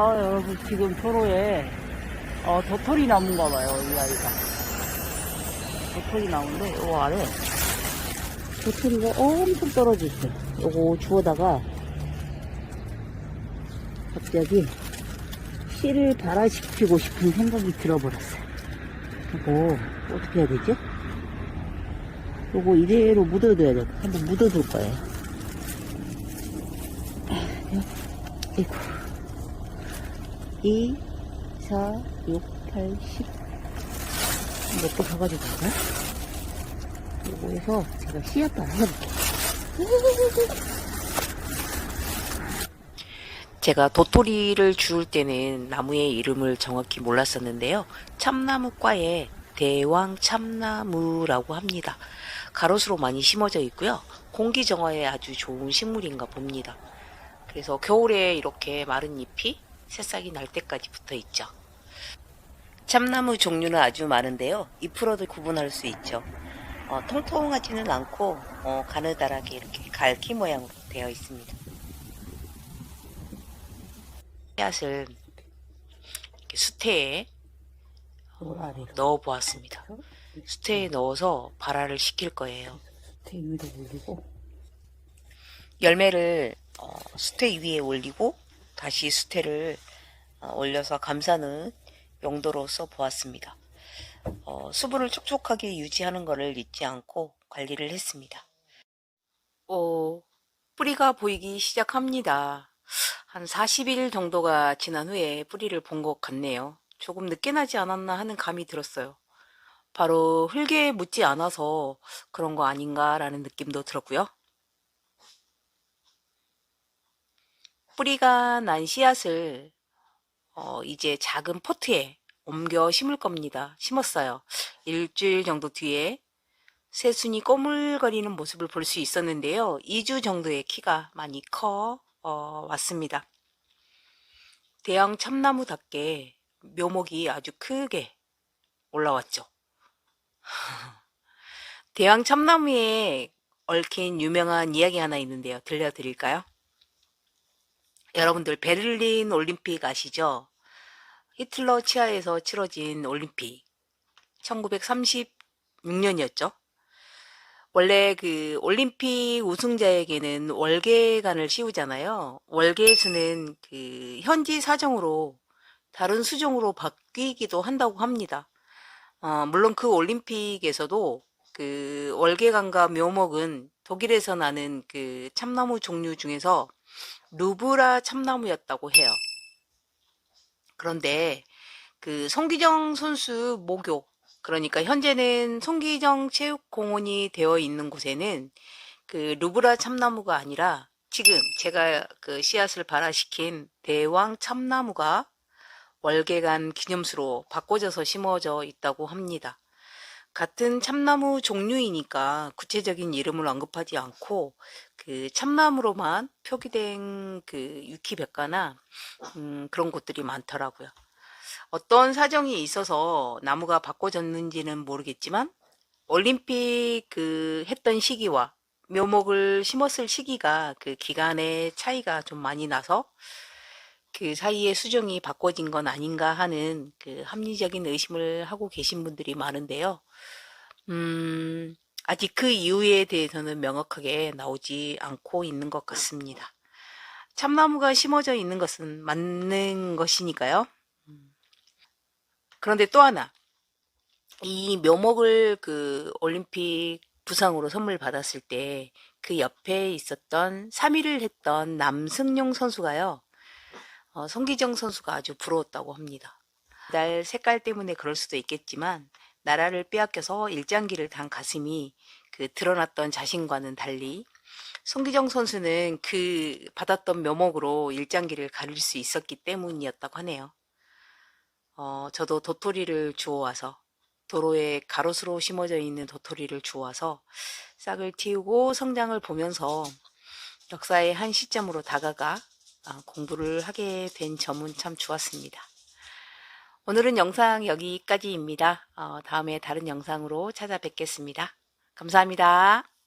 아, 여러분, 지금 도로에, 어, 도토리 나무인가 봐요, 이 아이가. 도토리 나무인데, 요 아래, 도토리가 엄청 떨어져 있어요. 요거 주워다가, 갑자기, 씨를 발화시키고 싶은 생각이 들어버렸어요. 이거, 어떻게 해야 되지? 요거 이대로 묻어둬야 돼. 한번 묻어둘 거예요. 아이고. 2, 4, 6, 8, 10. 몇개 가가지고 갈까요? 요거에서 제가 씨앗바를 해볼게요. 제가 도토리를 주울 때는 나무의 이름을 정확히 몰랐었는데요. 참나무과에 대왕 참나무라고 합니다. 가로수로 많이 심어져 있고요. 공기 정화에 아주 좋은 식물인가 봅니다. 그래서 겨울에 이렇게 마른 잎이 새싹이 날 때까지 붙어 있죠. 참나무 종류는 아주 많은데요. 잎으로도 구분할 수 있죠. 어, 통통하지는 않고 어, 가느다랗게 이렇게 갈기 모양으로 되어 있습니다. 씨앗을 이렇게 수태에. 넣어 보았습니다. 수태에 넣어서 발화를 시킬 거예요. 열매를 어, 수태 위에 올리고 다시 수태를 어, 올려서 감싸는 용도로 써 보았습니다. 어, 수분을 촉촉하게 유지하는 것을 잊지 않고 관리를 했습니다. 오, 뿌리가 보이기 시작합니다. 한 40일 정도가 지난 후에 뿌리를 본 것 같네요. 조금 늦게 나지 않았나 하는 감이 들었어요. 바로 흙에 묻지 않아서 그런 거 아닌가라는 느낌도 들었고요. 뿌리가 난 씨앗을 어, 이제 작은 포트에 옮겨 심을 겁니다. 심었어요. 일주일 정도 뒤에 새순이 꼬물거리는 모습을 볼 수 있었는데요. 2주 정도의 키가 많이 커 어, 왔습니다. 대형 참나무답게 묘목이 아주 크게 올라왔죠. 대왕 참나무에 얽힌 유명한 이야기 하나 있는데요. 들려드릴까요? 여러분들 베를린 올림픽 아시죠? 히틀러 치하에서 치러진 올림픽 1936년이었죠. 원래 그 올림픽 우승자에게는 월계관을 씌우잖아요. 월계수는 그 현지 사정으로 다른 수종으로 바뀌기도 한다고 합니다. 어, 물론 그 올림픽에서도 그 월계관과 묘목은 독일에서 나는 그 참나무 종류 중에서 루브라 참나무였다고 해요. 그런데 그 송기정 선수 모교 그러니까 현재는 송기정 체육공원이 되어 있는 곳에는 그 루브라 참나무가 아니라 지금 제가 그 씨앗을 발화시킨 대왕 참나무가 월계관 기념수로 바꿔져서 심어져 있다고 합니다. 같은 참나무 종류이니까 구체적인 이름을 언급하지 않고 그 참나무로만 표기된 그 유키백과나 음, 그런 곳들이 많더라고요. 어떤 사정이 있어서 나무가 바꿔졌는지는 모르겠지만 올림픽 그 했던 시기와 묘목을 심었을 시기가 그 기간의 차이가 좀 많이 나서 그 사이에 수정이 바꿔진 건 아닌가 하는 그 합리적인 의심을 하고 계신 분들이 많은데요. 음, 아직 그 이유에 대해서는 명확하게 나오지 않고 있는 것 같습니다. 참나무가 심어져 있는 것은 맞는 것이니까요. 음. 그런데 또 하나, 이 묘목을 그 올림픽 부상으로 선물 받았을 때 그 옆에 있었던 3위를 했던 남승용 선수가요. 어, 송기정 선수가 아주 부러웠다고 합니다. 날 색깔 때문에 그럴 수도 있겠지만 나라를 빼앗겨서 일장기를 단 가슴이 그 드러났던 자신과는 달리 송기정 선수는 그 받았던 묘목으로 일장기를 가릴 수 있었기 때문이었다고 하네요. 어, 저도 도토리를 주워와서 도로에 가로수로 심어져 있는 도토리를 주워와서 싹을 틔우고 성장을 보면서 역사의 한 시점으로 다가가 아, 공부를 하게 된 점은 참 좋았습니다. 오늘은 영상 여기까지입니다. 어, 다음에 다른 영상으로 찾아뵙겠습니다. 감사합니다.